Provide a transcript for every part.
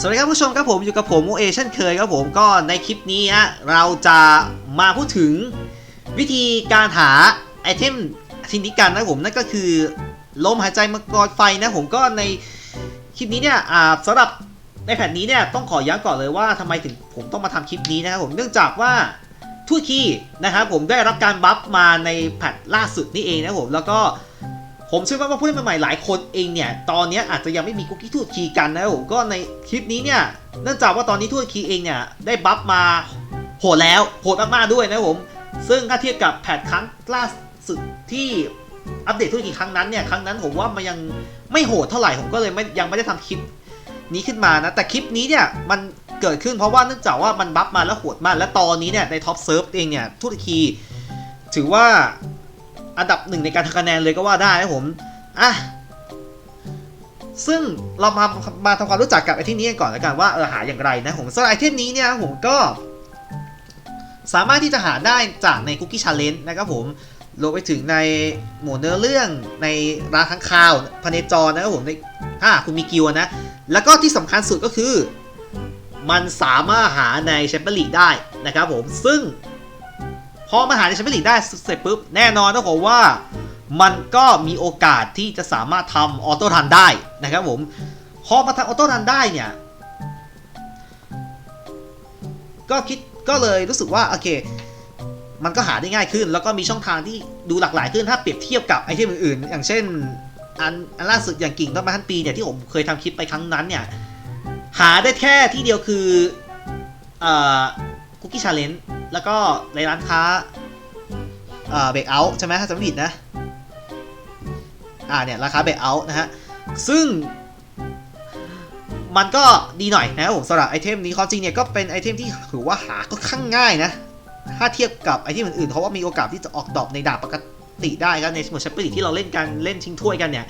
สวัสดีครับผู้ชมครับผมอยู่กับผมโมเอเช่นเคยครับผมก็ในคลิปนี้ฮะเราจะมาพูดถึงวิธีการหาไอเทมชนิกันนะผมนั่นก็คือลมหายใจมังกรไฟนะผมก็ในคลิปนี้เนี่ยอ่าสำหรับในแผ่นนี้เนี่ยต้องขอย้ำก่อนเลยว่าทำไมถึงผมต้องมาทำคลิปนี้นะครับผมเนื่องจากว่าทูตคีนะครับผมได้รับการบัฟมาในแพทล่าสุดนี่เองนะผมแล้วก็ ผมเชื่อว่าผู้เล่นใหม่ๆหลายคนเองเนี่ย ตอนนี้อาจจะยังไม่มีคุกกี้ทูตคีกันนะผมก็ในคลิปนี้เนี่ยเนื่องจากว่าตอนนี้ทูตคีเองเนี่ยได้บัฟมาโหดแล้วโหดมากๆด้วยนะผม ซึ่งถ้าเทียบกับแพทครั้งล่าสุดที่อัปเดตทูตคีย์ครั้งนั้นเนี่ยครั้งนั้นผมว่ามันยังไม่โหดเท่าไหร่ผมก็เลยไม่ยังไม่ได้ทำคลิปนี้ขึ้นมานะแต่คลิปนี้เนี่ยมันเกิดขึ้นเพราะว่าเนื่องจากว่ามันบัฟมาแล้วโหดมากและตอนนี้เนี่ยในท็อปเซิร์ฟเองเนี่ยทูตคีถือว่า อันดับหนึ่งในการทำคะแนนเลยก็ว่าได้นะผมอะซึ่งเรามามาทำความรู้จักกับไอเทมนี้กันก่อนแล้วกันว่าเออหาอย่างไรนะผมสำหรับไอเทมนี้เนี่ยผมก็ สามารถที่จะหาได้จากในคุกกี้ชาเลนจ์นะครับผมรวมไปถึงในหมวดเนื้อเรื่องในร้านข้างข่าวพเนจรนะครับผมในถ้าคุณมีกิวนะ แล้วก็ที่สำคัญสุดก็คือ มันสามารถหาในแชมเปี้ยนลีกได้นะครับผมซึ่ง พอมาหาในแชมเปี้ยนลีกได้เสร็จปุ๊บแน่นอนนะผมว่ามันก็มีโอกาสที่จะสามารถทำออโต้รันได้นะครับผมพอมาทำออโต้รันได้เนี่ย ก็คิดก็เลยรู้สึกว่าโอเค มันก็หาได้ง่ายขึ้น แล้วก็มีช่องทางที่ดูหลากหลายขึ้นถ้าเปรียบเทียบกับไอเทมอื่นๆ อย่างเช่นอันอันล่าสุดอย่างกิ่งต้นไม้ทันปีเนี่ยที่ผมเคยทำคลิปไปครั้งนั้นเนี่ย หาได้แค่ที่เดียวคือเอ่อคุกกี้ชาเลนจ์ แล้วก็ในร้านค้าเบรกเอาท์ใช่ไหมถ้าจำไม่ผิดนะ อ่าเนี่ยราคาเบรกเอาท์นะฮะ ซึ่ง มันก็ดีหน่อยนะครับผมสำหรับไอเทมนี้ความจริงเนี่ยก็เป็นไอเทมที่ถือว่าหาก็ข้างง่ายนะ ถ้าเทียบกับไอเทมอื่นๆเพราะว่ามีโอกาสที่จะออกดอกในดาบปกติได้ครับในสมุดแชปเปิลที่เราเล่นกันเล่นชิงถ้วยกันเนี่ย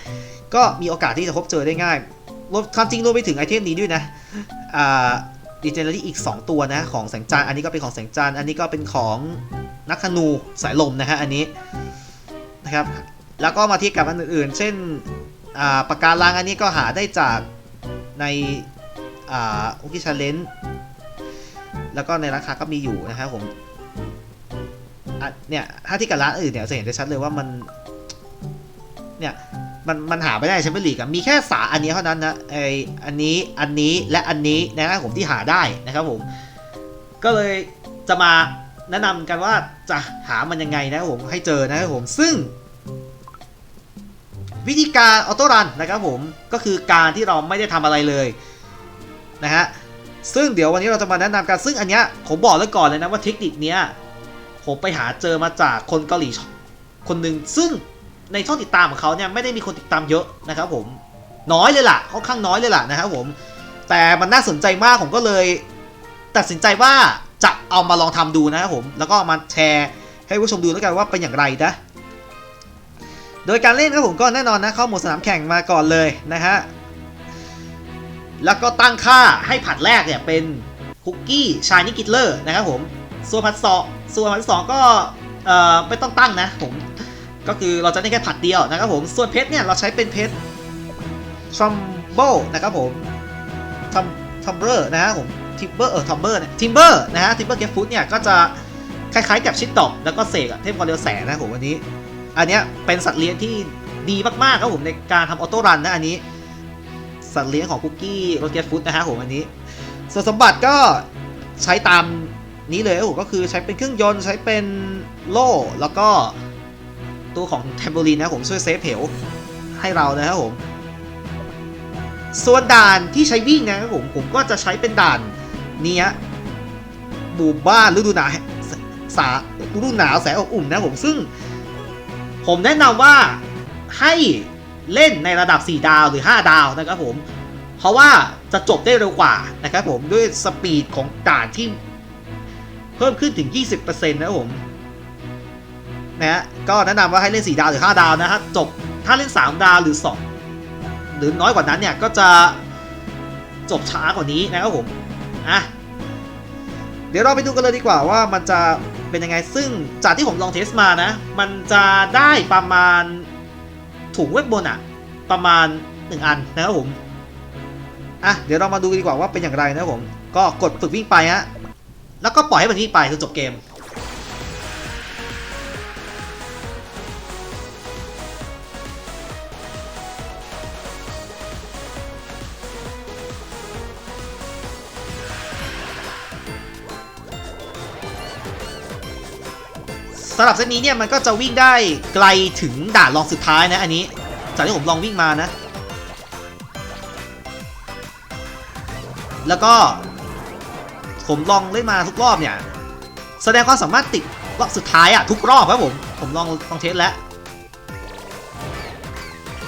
ก็มีโอกาสที่จะพบเจอได้ง่ายรวมความจริงรวมไปถึงไอเทมนี้ด้วยนะอ่า ดีเจนเนอรี่อีก 2 ตัวนะของแสงจันอันนี้ก็เป็นของแสงจันอันนี้ก็เป็นของนักธนูสายลมนะฮะอันนี้นะครับแล้วก็มาเทียบกับอันอื่นๆ เช่นอ่าปากการังอันนี้ก็หาได้จากในอ่าอุกิชาเลนแล้วก็ในราคาก็มีอยู่นะครับผมเนี่ยถ้าที่กับร้านอื่นเนี่ยจะเห็นได้ชัดเลยว่ามันเนี่ย มันมันหาไม่ได้แชมเปี้ยนลีกมีแค่สาอันนี้เท่านั้นนะไออันนี้อันนี้และอันนี้นะครับผมที่หาได้นะครับผม ก็เลยจะมาแนะนำกันว่าจะหามันยังไงนะครับผมให้เจอนะครับผมซึ่ง วิธีการออโต้รันนะครับผมก็คือการที่เราไม่ได้ทำอะไรเลยนะฮะซึ่งเดี๋ยววันนี้เราจะมาแนะนำกันซึ่งอันเนี้ยผมบอกไว้ก่อนเลยนะว่าเทคนิคเนี้ยผมไปหาเจอมาจากคนเกาหลีคนหนึ่งซึ่ง ในช่องติดตามของเขาเนี่ยไม่ได้มีคนติดตามเยอะนะครับผมน้อยเลยล่ะค่อนข้างน้อยเลยล่ะนะครับผมแต่มันน่าสนใจมากผมก็เลย ตัดสินใจว่าจะเอามาลองทำดูนะครับผมแล้วก็เอามาแชร์ให้ผู้ชมดูแล้วกันว่าเป็นอย่างไรนะโดยการเล่นครับผมก็แน่นอนนะเข้าหมดสนามแข่งมาก่อนเลยนะฮะแล้วก็ตั้งค่าให้ผัดแรกเนี่ยเป็นคุกกี้ชายนิกิตเลอร์นะครับผมส่วนผัดสองส่วนผัดสองก็ไม่ต้องตั้งนะผม ก็คือเราจะได้แค่ผัดเดียวนะครับผมส่วนเพชรเนี่ยเราใช้เป็นเพชรทรัมเบิลนะครับผมทัมทัมเบอร์นะครับผมทิมเบอร์เออทัมเบอร์เนี่ยทิมเบอร์นะฮะทิมเบอร์เกฟฟูดเนี่ยก็จะคล้ายๆกับชิดดอกแล้วก็เสกอะเทพความเร็วแสงนะครับผมวันนี้ อันเนี้ยเป็นสัตว์เลี้ยงที่ดีมากๆครับผมในการทำออโต้รันนะอันนี้ สัตว์เลี้ยงของคุกกี้โรเกตฟูดนะฮะผมอันนี้ ส่วนสมบัติก็ใช้ตามนี้เลยครับผมก็คือใช้เป็นเครื่องยนต์ใช้เป็นโล่แล้วก็ ตัวของเทมโบลีนนะครับผมช่วยเซฟเหวให้เรานะครับผมส่วนด่านที่ใช้วิ่งนะครับผมผมก็จะใช้เป็นด่านเนี้ยหมู่บ้านฤดูหนาวสาฤดูหนาวแสนอบอุ่นนะครับผมซึ่ง ผมแนะนำว่าให้เล่นในระดับ 4 ดาวหรือ 5 ดาวนะครับผม เพราะว่าจะจบได้เร็วกว่านะครับผมด้วยสปีดของด่านที่เพิ่มขึ้นถึง 20%นะครับผม นะฮะก็แนะนำว่าให้เล่น 4 ดาวหรือ 5 ดาวนะฮะจบถ้าเล่น 3 ดาวหรือ 2 หรือน้อยกว่านั้นเนี่ยก็จะจบช้ากว่านี้นะครับผมอะเดี๋ยวเราไปดูกันเลยดีกว่าว่ามันจะเป็นยังไงซึ่งจากที่ผมลองเทสมานะ มันจะได้ประมาณถุงเว็บบนอะประมาณ 1 อันนะครับผมอะเดี๋ยวเรามาดูดีกว่าว่าเป็นอย่างไรนะครับผม ก็กดฝึกวิ่งไปฮะแล้วก็ปล่อยให้มันวิ่งไปจนจบเกม สำหรับเส้นนี้เนี่ยมันก็จะวิ่งได้ไกลถึงด่านรองสุดท้ายนะอันนี้ จากที่ผมลองวิ่งมานะ แล้วก็ผมลองเล่นมาทุกรอบเนี่ย แสดงความสามารถติดรอบสุดท้ายอะทุกรอบครับผม ผมลองลองเทสแล้ว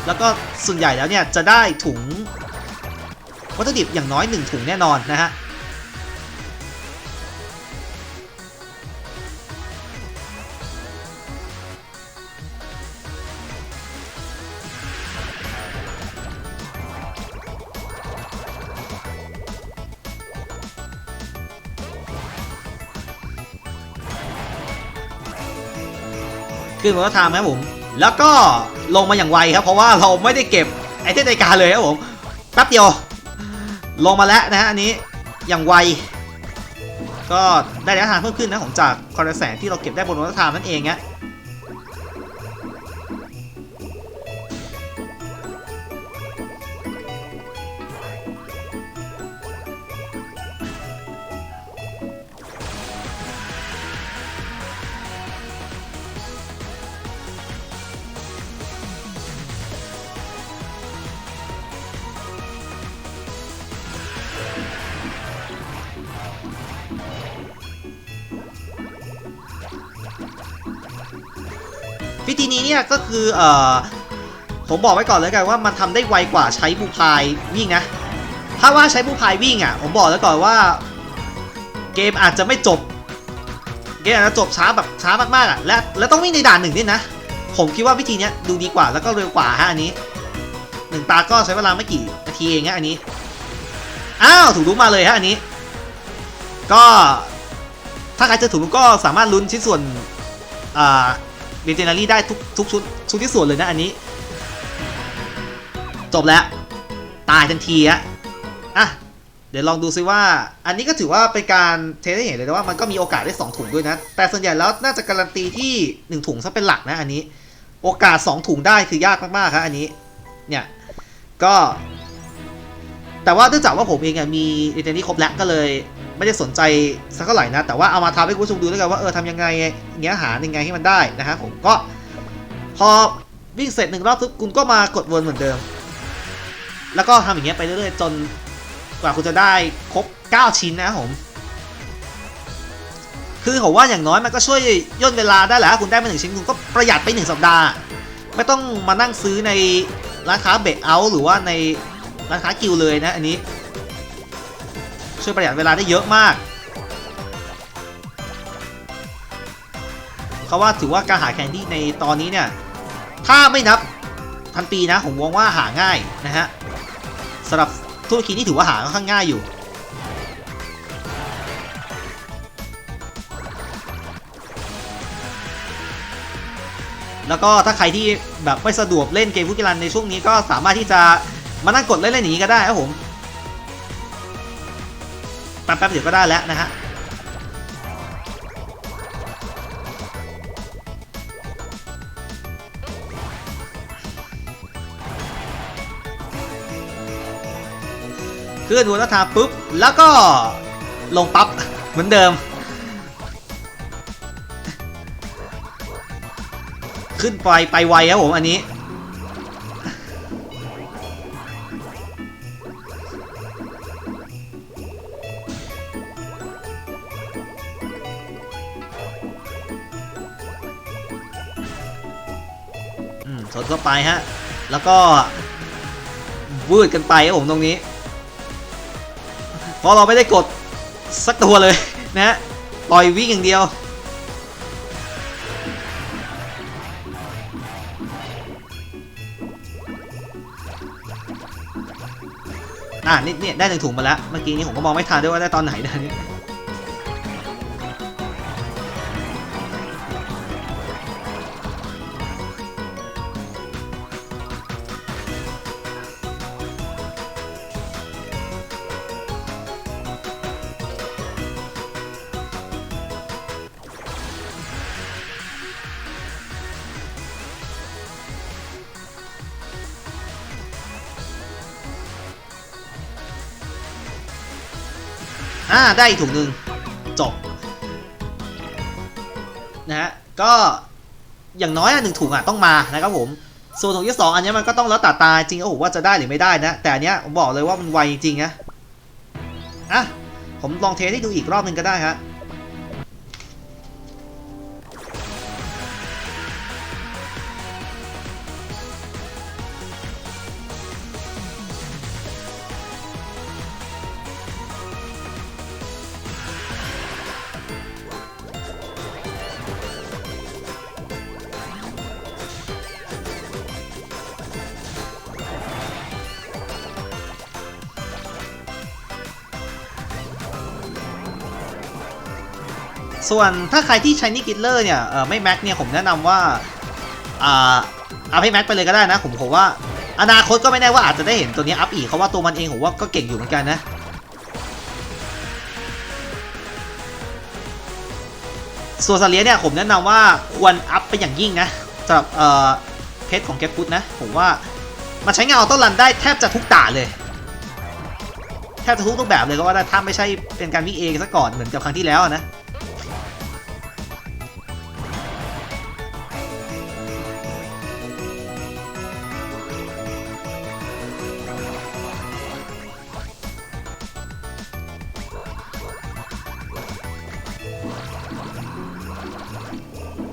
แล้วก็ส่วนใหญ่แล้วเนี่ยจะได้ถุงวัตถุดิบอย่างน้อยหนึ่งถุงแน่นอนนะฮะ ขึ้นมาก็ทำครับผม แล้วก็ลงมาอย่างไวครับ เพราะว่าเราไม่ได้เก็บไอเทมในการเลยครับผมแป๊บเดียว ลงมาแล้วนะฮะอันนี้อย่างไว ก็ได้ระยะทางเพิ่มขึ้นนะของจากคอนแสงที่เราเก็บได้บนวัตถามนั่นเองฮะ วิธีนี้เนี่ยก็คือเอ่อผมบอกไว้ก่อนเลยกันว่ามันทำได้ไวกว่าใช้บูพายวิ่งนะ ถ้าว่าใช้บูพายวิ่งอะ ผมบอกแล้วก่อนว่า เกมอาจจะไม่จบ เกมอาจจะจบช้าแบบช้ามากๆอะ และและต้องวิ่งในด่านหนึ่งด้วยนะ ผมคิดว่าวิธีนี้ดูดีกว่าแล้วก็เร็วกว่าฮะอันนี้หนึ่งตาก็ใช้เวลาไม่กี่นาทีเองฮะอันนี้ อ้าวถูกรู้มาเลยฮะอันนี้ ก็ถ้าใครจะถูกรู้ก็สามารถลุ้นชิ้นส่วนอ่า เบเจนารี่ได้ทุกทุกชุดชุดที่ส่วนเลยนะอันนี้ จบแล้ว ตายทันทีอะอะเดี๋ยวลองดูซิว่า อันนี้ก็ถือว่าเป็นการเทสให้เห็นเลยนะว่ามันก็มีโอกาสได้ 2 ถุงด้วยนะ แต่ส่วนใหญ่แล้วน่าจะการันตีที่ 1 ถุงซะเป็นหลักนะอันนี้ โอกาส 2 ถุงได้คือยากมากๆครับอันนี้ เนี่ย ก็ แต่ว่าเนื่องจากว่าผมเองอะมีเอเจนนี่ครบแล้วก็เลย ไม่ได้สนใจสักเท่าไหร่นะ แต่ว่าเอามาทำให้คุณผู้ชมดูด้วยกันว่าเออทำยังไงเงี้ยหายังไงให้มันได้นะฮะผมก็พอวิ่งเสร็จหนึ่งรอบปุ๊บคุณก็มากดวนเหมือนเดิม แล้วก็ทำอย่างเงี้ยไปเรื่อยๆจนกว่าคุณจะได้ครบ 9 ชิ้นนะผมคือผมว่าอย่างน้อยมันก็ช่วยย่นเวลาได้แหละคุณได้มาหนึ่งชิ้นคุณก็ประหยัดไปหนึ่งสัปดาห์ ไม่ต้องมานั่งซื้อในร้านค้าเบรกเอาท์หรือว่าในร้านค้ากิลเลยนะอันนี้ ช่วยประหยัดเวลาได้เยอะมากเขาว่าถือว่าการหาแคนดี้ในตอนนี้เนี่ย ถ้าไม่นับพันปีนะผมมองว่าหาง่ายนะฮะสำหรับธุรกิจนี่ถือว่าหาค่อนข้างง่ายอยู่แล้วก็ถ้าใครที่แบบไม่สะดวกเล่นเกมฟุตบอลในช่วงนี้ก็สามารถที่จะมานั่งกดเล่นๆอย่างนี้ก็ได้ครับผม แป๊บๆเดี๋ยวก็ได้แล้วนะฮะขึ้นวัฒนธรรมปุ๊บ แล้วก็ลงปั๊บ เหมือนเดิม ขึ้นไปไปไวครับผมอันนี้ อืมสดเข้าไปฮะ แล้วก็วืดกันไปครับผมตรงนี้เพราะเราไม่ได้กดสักตัวเลยนะฮะปล่อยวิ่งอย่างเดียว อ่านี่เนี่ยได้หนึ่งถุงมาแล้ว เมื่อกี้นี้ผมก็มองไม่ทันด้วยว่าได้ตอนไหนนะเนี่ย อ่าได้อีกถุงหนึ่งจบนะฮะก็อย่างน้อยอะหนึ่งถุงอะต้องมานะครับผมส่วนถุงที่สองอันเนี้ยมันก็ต้องแล้วแต่ตาจริงโอ้โหว่าจะได้หรือไม่ได้นะ แต่อันเนี้ยผมบอกเลยว่ามันไวจริงนะอะผมลองเทสให้ดูอีกรอบหนึ่งก็ได้ฮะ ส่วนถ้าใครที่ใช้นิกิลเลอร์เนี่ยเออไม่แม็กเนี่ยผมแนะนำว่าอ่าอัพให้แม็กไปเลยก็ได้นะ ผมผมว่า อนาคตก็ไม่แน่ว่าอาจจะได้เห็นตัวนี้อัพอีกเพราะว่าตัวมันเองผมว่าก็เก่งอยู่เหมือนกันนะส่วนสเลียเนี่ยผมแนะนำว่าควรอัพไปอย่างยิ่งนะสำหรับเอ่อเพชรของแกฟุตนะผมว่ามันใช้งานออโต้รันได้แทบจะทุกด่าเลย แทบจะทุกรูปแบบเลยก็ว่าได้ถ้าไม่ใช่เป็นการวิ่งเองซะก่อนเหมือนกับครั้งที่แล้วนะ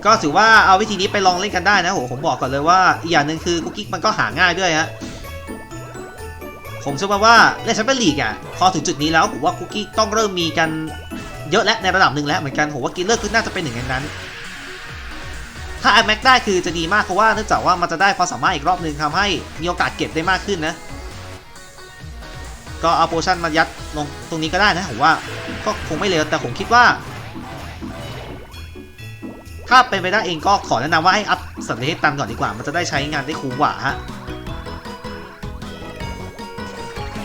ก็ถือว่าเอาวิธีนี้ไปลองเล่นกันได้นะโหผมบอกก่อนเลยว่าอีกอย่างหนึ่งคือคุกกี้มันก็หาง่ายด้วยฮะผมเชื่อว่าเล่นแชมเปี้ยนลีกอะพอถึงจุดนี้แล้วผมว่าคุกกี้ต้องเริ่มมีกันเยอะและในระดับหนึ่งแล้วเหมือนกันผมว่ากินเลอร์คือน่าจะเป็นหนึ่งในนั้น ถ้าไอแม็กได้คือจะดีมากเพราะว่าเนื่องจากว่ามันจะได้ความสามารถอีกรอบหนึ่งทำให้มีโอกาสเก็บได้มากขึ้นนะ ก็เอาโพชั่นมายัดลงตรงนี้ก็ได้นะผมว่าก็คงไม่เลวแต่ผมคิดว่า ถ้าเป็นไปได้เองก็ขอแนะนำว่าให้อัพสัตว์เลี้ยงตันก่อนดีกว่า มันจะได้ใช้งานได้คุ้มกว่าฮะ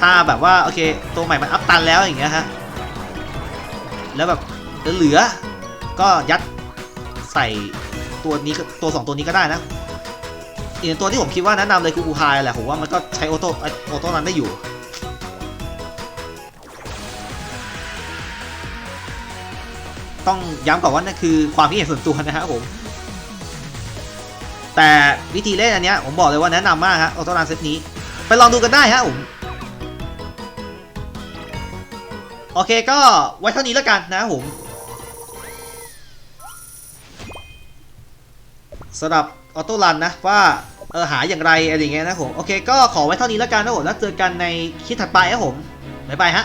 ถ้าแบบว่าโอเค ตัวใหม่มันอัพตันแล้วอย่างเงี้ยฮะ แล้วแบบเหลือก็ยัดใส่ตัวนี้ตัวสองตัวนี้ก็ได้นะ อีกตัวที่ผมคิดว่าแนะนำเลยคืออูไฮแหละผมว่ามันก็ใช้ออโต้ออโต้นั้นได้อยู่ ต้องย้ำก่อนว่านั่นคือความคิดเห็นส่วนตัวนะครับผม แต่วิธีเล่นอันเนี้ยผมบอกเลยว่าแนะนำมากฮะออโต้รันเซตนี้ ไปลองดูกันได้ฮะผมโอเคก็ไว้เท่านี้แล้วกันนะผมสำหรับออโต้รันนะว่าเออหาอย่างไรอะไรอย่างเงี้ยนะผมโอเคก็ขอไว้เท่านี้แล้วกันนะผมแล้วเจอกันในคลิปถัดไปครับผมบ๊ายบายฮะ